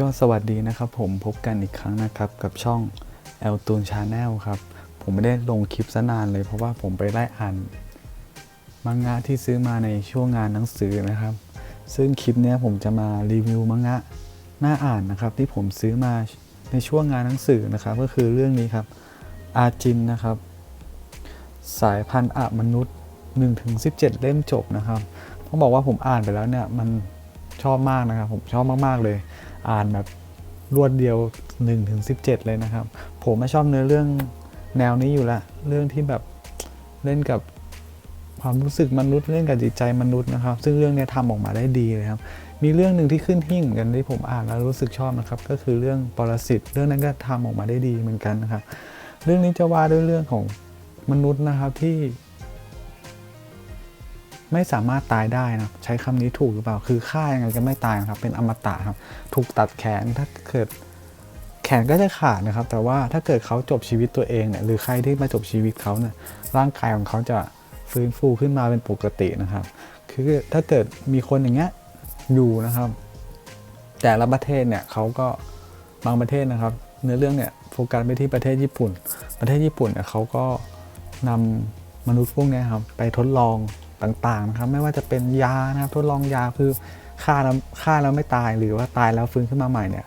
ก็สวัสดีนะครับผมพบกันอีกครั้งนะครับ กับช่อง El t u n Channel ครับ ผมไม่ได้ลงคลิปซะนานเลยเพราะว่าผมไปไล่อ่านมังงะที่ซื้อมาในช่วงงานหนังสือนะครับ ซึ่งคลิปนี้ผมจะมารีวิวมังงะหน่าอ่านนะครับ ที่ผมซื้อมาในช่วงงานหนังสือนะครับ ก็คือเรื่องนี้ครับอาจินนะครับ สายพันธุ์อะมนุษย์ 1-17 เล่มจบนะครับต้องบอกว่าผมอ่านไปแล้วเนี่ยมันชอบมากนะครับ ผมชอบมากๆเลย อ่านแบบรวดเดียว1ถึง17 เลยนะครับ ผมไม่ชอบเนื้อเรื่องแนวนี้อยู่ละ เรื่องที่แบบเล่นกับความรู้สึกมนุษย์เล่นกับจิตใจมนุษย์นะครับ ซึ่งเรื่องเนี้ยทำออกมาได้ดีเลยครับ มีเรื่องหนึ่งที่ขึ้นหิ่งกันที่ผมอ่านแล้วรู้สึกชอบนะครับ ก็คือเรื่องปรสิตเรื่องนั้นก็ทำออกมาได้ดีเหมือนกันนะครับ เรื่องนี้จะว่าด้วยเรื่องของมนุษย์นะครับที่ ไม่สามารถตายได้นะใช้คำนี้ถูกหรือเปล่า คือฆ่ายังไงก็ไม่ตายนะครับ เป็นอมตะครับ ถูกตัดแขนถ้าเกิดแขนก็จะขาดนะครับ แต่ว่าถ้าเกิดเขาจบชีวิตตัวเองเนี่ยหรือใครที่มาจบชีวิตเขาเนี่ยร่างกายของเขาจะฟื้นฟูขึ้นมาเป็นปกตินะครับ คือถ้าเกิดมีคนอย่างเงี้ยอยู่นะครับ แต่ละประเทศเนี่ยเขาก็บางประเทศนะครับ เนื้อเรื่องเนี่ยโฟกัสไปที่ประเทศญี่ปุ่น ประเทศญี่ปุ่นเนี่ยเขาก็นำมนุษย์พวกเนี้ยครับไปทดลอง ต่างๆนะครับไม่ว่าจะเป็นยานะครับทดลองยาคือฆ่าแล้วฆ่าแล้วไม่ตายหรือว่าตายแล้วฟื้นขึ้นมาใหม่เนี่ย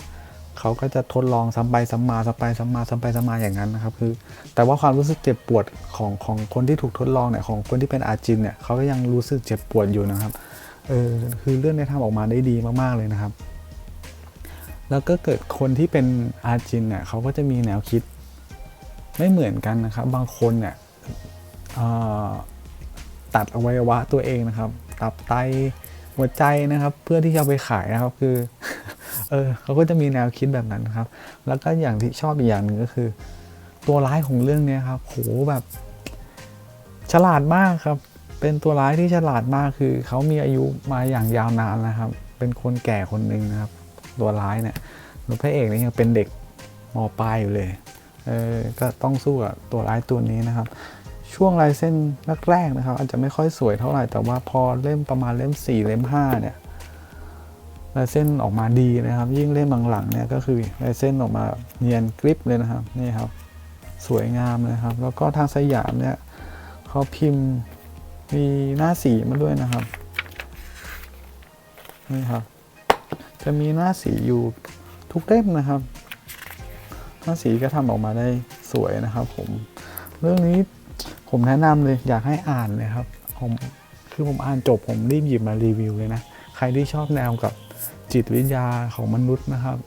เขาก็จะทดลองซ้ำไปซ้ำมาซ้ำไปซ้ำมาซ้ำไปซ้ำมาอย่างนั้นนะครับคือ แต่ว่าความรู้สึกเจ็บปวดของของคนที่ถูกทดลองเนี่ยของคนที่เป็นอาจินเนี่ยเขาก็ยังรู้สึกเจ็บปวดอยู่นะครับเออคือเรื่องนี้ทำออกมาได้ดีมากๆเลยนะครับ แล้วก็เกิดคนที่เป็นอาจินเนี่ยเขาก็จะมีแนวคิดไม่เหมือนกันนะครับ บางคนเนี่ย ตัดอวัยวะตัวเองนะครับ ตับไตหัวใจนะครับ เพื่อที่จะไปขายนะครับคือเออเขาก็จะมีแนวคิดแบบนั้นครับ แล้วก็อย่างที่ชอบอีกอย่างหนึ่งก็คือ ตัวร้ายของเรื่องเนี้ยครับโหแบบ ฉลาดมากครับ เป็นตัวร้ายที่ฉลาดมากคือเขามีอายุมาอย่างยาวนานนะครับ เป็นคนแก่คนหนึ่งนะครับ ตัวร้ายเนี่ยพระเอกเนี่ยยังเป็นเด็กมปลายอยู่เลยเออก็ต้องสู้กับตัวร้ายตัวนี้นะครับ ช่วงลายเส้นแรกๆนะครับ อาจจะไม่ค่อยสวยเท่าไหร่แต่ว่าพอเล่มประมาณเล่ม 4 เล่ม 5 เนี่ยลายเส้นออกมาดีนะครับ ยิ่งเล่มหลังๆเนี่ยก็คือลายเส้นออกมาเนียนกริบเลยนะครับนี่ครับ สวยงามเลยครับ แล้วก็ทางสยามเนี่ยเขาพิมพ์มีหน้าสีมาด้วยนะครับนี่ครับ จะมีหน้าสีอยู่ทุกเล่มนะครับ หน้าสีก็ทำออกมาได้สวยนะครับ ผม เรื่องนี้ ผมแนะนำเลยอยากให้อ่านเลยครับผมคือผมอ่านจบผมรีบหยิบมารีวิวเลยนะ ใครที่ชอบแนวกับจิตวิทยาของมนุษย์นะครับ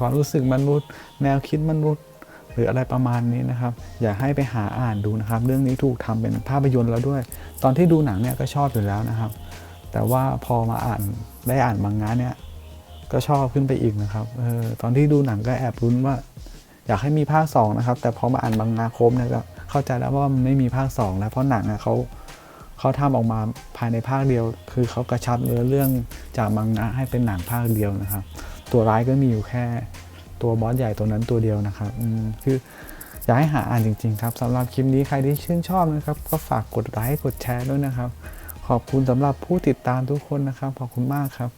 ความรู้สึกมนุษย์ แนวคิดมนุษย์ หรืออะไรประมาณนี้นะครับ อยากให้ไปหาอ่านดูนะครับ เรื่องนี้ถูกทำเป็นภาพยนตร์แล้วด้วย ตอนที่ดูหนังเนี่ยก็ชอบอยู่แล้วนะครับ แต่ว่าพอมาอ่านได้อ่านมังงะเนี่ยก็ชอบขึ้นไปอีกนะครับออตอนที่ดูหนังก็แอบรุ้นว่า อยากให้มีภาค2นะครับแต่พอมาอ่านมังงะครบเนี่ยก็ เข้าใจแล้วว่ามันไม่มีภาค2แล้วเพราะหนังอะเขาเขาทำออกมาภายในภาคเดียว คือเขากระชับเนื้อเรื่องจากมังงะให้เป็นหนังภาคเดียวนะครับ ตัวร้ายก็มีอยู่แค่ตัวบอสใหญ่ตัวนั้นตัวเดียวนะครับคืออยากให้หาอ่านจริงๆครับสำหรับคลิปนี้ใครที่ชื่นชอบนะครับ ก็ฝากกดไลค์กดแชร์ด้วยนะครับ ขอบคุณสำหรับผู้ติดตามทุกคนนะครับขอบคุณมากครับ